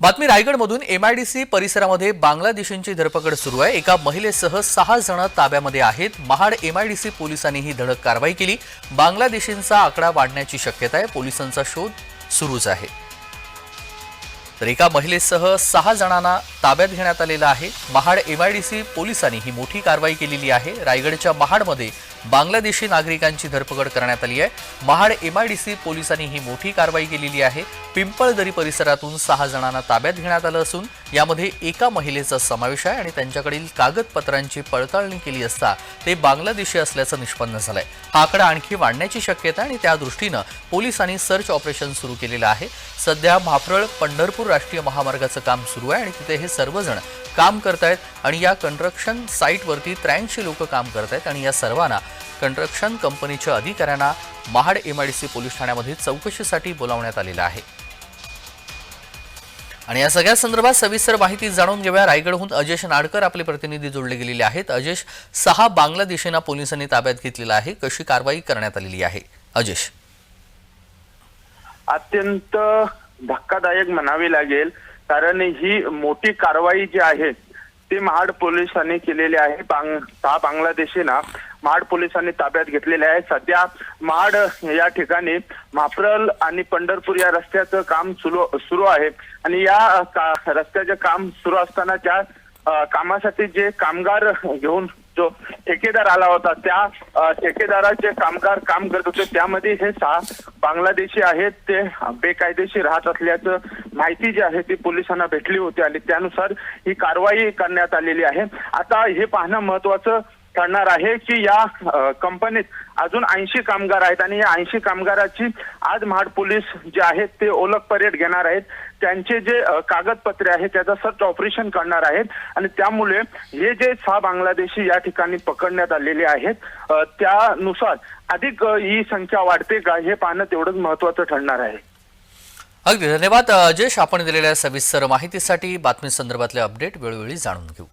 बातमी रायगडमधून एमआयडीसी परिसरामध्ये बांगलादेशींची धरपकड सुरू आहे. एका महिलेसह सहा जण ताब्यामध्ये आहेत. महाड एमआयडीसी पोलिसांनी ही धडक कारवाई केली. बांगलादेशींचा आकडा वाढण्याची शक्यता आहे. पोलिसांचा शोध सुरूच आहे. तर एका महिलेसह सहा जणांना ताब्यात घेण्यात आलेलं आहे. महाड एमआयडीसी पोलिसांनी ही मोठी कारवाई केलेली आहे. रायगडच्या महाडमध्ये बांगलादेशी नागरिकांची धरपकड करण्यात आली आहे. महाड एमआयडीसी पोलिसांनी ही मोठी कारवाई केलेली आहे. पिंपळदरी परिसरातून सहा जणांना ताब्यात घेण्यात आलं असून यामध्ये एका महिलेचा समावेश आहे आणि त्यांच्याकडील कागदपत्रांची पडताळणी केली असता ते बांगलादेशी असल्याचं निष्पन्न झालंय. हा आकडा आणखी वाढण्याची शक्यता आणि त्या दृष्टीनं पोलिसांनी सर्च ऑपरेशन सुरू केलेलं आहे. सध्या म्हाप्रळ पंढरपूर राष्ट्रीय महामार्गाचं काम सुरू आहे आणि तिथे हे सर्वजण काम करतायत आणि या कंस्ट्रक्शन साईटवरती त्र्याऐंशी लोक काम करतायत आणि या सर्वांना कन्स्ट्रक्शन कंपनीच्या अधिकाऱ्यांना महाड एमआयडीसी पोलीस ठाण्यामध्ये चौकशीसाठी बोलावण्यात आलेलं आहे. आणि या सगळ्या संदर्भात सविस्तर माहिती जाणून घेऊया. रायगडहून अजेश नाडकर आपले प्रतिनिधी जोडले गेलेले आहेत. अजेश सहा बांगलादेशींना पोलिसांनी ताब्यात घेतलेला आहे. कशी कारवाई करण्यात आलेली आहे? अजेश. अत्यंत धक्कादायक म्हणावे लागेल. कारण ही मोठी कारवाई जी आहे ती महाड पोलिसांनी केलेली आहे. बांग सहा बांगलादेशींना महाड पोलिसांनी ताब्यात घेतलेले आहे. सध्या महाड या ठिकाणी माप्रल आणि पंढरपूर या रस्त्याचं काम सुरू सुरू आहे. आणि या रस्त्याचं रस्त्याचे काम सुरू असताना त्या कामासाठी जे कामगार घेऊन जो ठेकेदार आला होता. त्या ठेकेदाराचे कामगार काम करत होते त्यामध्ये हे सहा बांगलादेशी आहेत. ते बेकायदेशीर राहत असल्याचं माहिती जी आहे ती पोलिसांना भेटली होती आणि त्यानुसार ही कारवाई करण्यात आलेली आहे. आता हे पाहणं महत्वाचं ठरणार आहे की या कंपनीत अजून ऐंशी कामगार आहेत आणि या ऐंशी कामगाराची आज महाड पोलीस जे आहेत ते ओळख परेड घेणार आहेत. त्यांचे जे कागदपत्रे आहेत त्याचं सर्च ऑपरेशन करणार आहेत आणि त्यामुळे हे जे सहा बांगलादेशी या ठिकाणी पकडण्यात आलेले आहेत त्यानुसार अधिक ही संख्या वाढते का हे पाहणं तेवढंच महत्वाचं ठरणार आहे. अगदी धन्यवाद अजेश आपण दिलेल्या सविस्तर माहितीसाठी बातमी संदर्भातले अपडेट वेळोवेळी जाणून घेऊ.